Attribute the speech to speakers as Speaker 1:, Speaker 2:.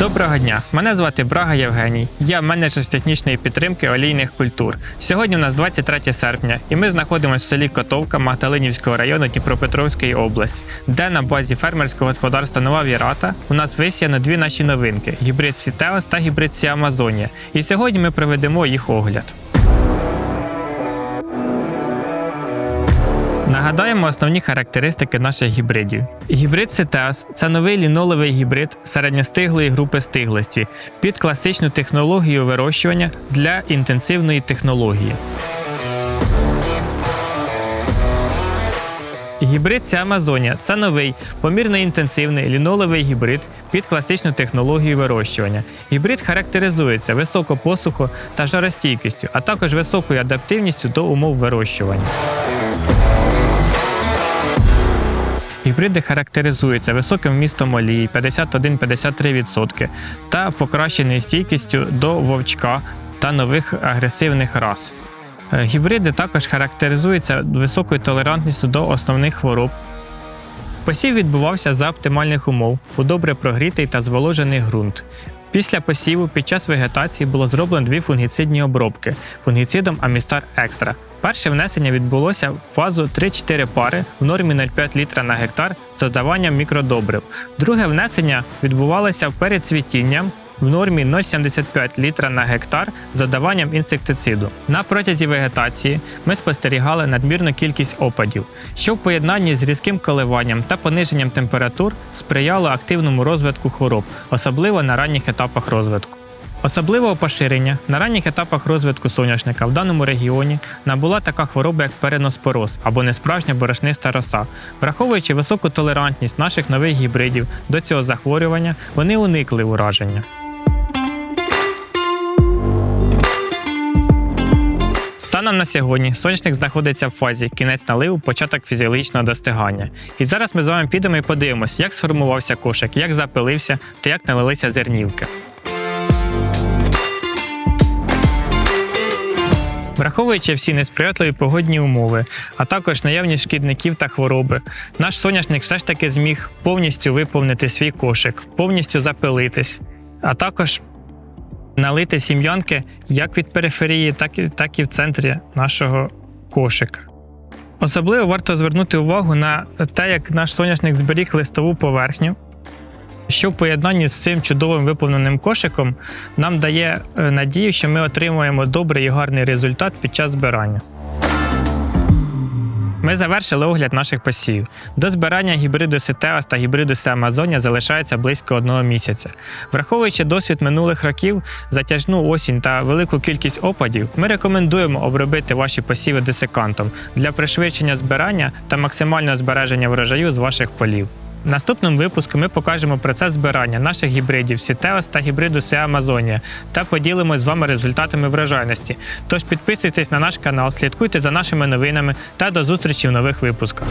Speaker 1: Доброго дня! Мене звати Брага Євгеній. Я менеджер з технічної підтримки олійних культур. Сьогодні у нас 23 серпня, і ми знаходимося в селі Котовка Магдалинівського району Дніпропетровської області, де на базі фермерського господарства Нова Вірата у нас висіяно дві наші новинки: гібрид Сітеос та гібрид Сі Амазонія. І сьогодні ми проведемо їх огляд. Нагадаємо основні характеристики наших гібридів. Гібрид Сетеас це новий лінолевий гібрид середньостиглої групи стиглості під класичну технологію вирощування для інтенсивної технології. Гібрид Сі Амазонія це новий, помірно інтенсивний лінолевий гібрид під класичну технологію вирощування. Гібрид характеризується високою посухо та жаростійкістю, а також високою адаптивністю до умов вирощування. Гібриди характеризуються високим вмістом олії 51-53% та покращеною стійкістю до вовчка та нових агресивних рас. Е, Гібриди також характеризуються високою толерантністю до основних хвороб. Посів відбувався за оптимальних умов у добре прогрітий та зволожений ґрунт. Після посіву під час вегетації було зроблено дві фунгіцидні обробки фунгіцидом Амістар Екстра. Перше внесення відбулося в фазу 3-4 пари в нормі 0,5 літра на гектар з додаванням мікродобрив. Друге внесення відбувалося перед цвітінням в нормі 0,75 літра на гектар з додаванням інсектициду. На протязі вегетації ми спостерігали надмірну кількість опадів, що в поєднанні з різким коливанням та пониженням температур сприяло активному розвитку хвороб, особливо на ранніх етапах розвитку. Особливого поширення на ранніх етапах розвитку соняшника в даному регіоні набула така хвороба, як переноспороз або несправжня борошниста роса. Враховуючи високу толерантність наших нових гібридів до цього захворювання, вони уникли ураження. Станом на сьогодні сонячник знаходиться в фазі кінець наливу, початок фізіологічного достигання. І зараз ми з вами підемо і подивимось, як сформувався кошик, як запилився та як налилися зернівки. Враховуючи всі несприятливі погодні умови, а також наявність шкідників та хвороби, наш соняшник все ж таки зміг повністю виповнити свій кошик, повністю запилитись, а також налити сім'янки як від периферії, так і, так і в центрі нашого кошика. Особливо варто звернути увагу на те, як наш соняшник зберіг листову поверхню, що в поєднанні з цим чудовим виповненим кошиком нам дає е, надію, що ми отримуємо добрий і гарний результат під час збирання. Ми завершили огляд наших посівів. До збирання гібриду Ситеас та гібриду Амазонія залишається близько одного місяця. Враховуючи досвід минулих років, затяжну осінь та велику кількість опадів, ми рекомендуємо обробити ваші посіви десикантом для пришвидшення збирання та максимального збереження врожаю з ваших полів. Наступному випуску ми покажемо процес збирання наших гібридів Сітеос та гібриду Сі Амазонія та поділимось з вами результатами врожайності. Тож підписуйтесь на наш канал, слідкуйте за нашими новинами та до зустрічі в нових випусках.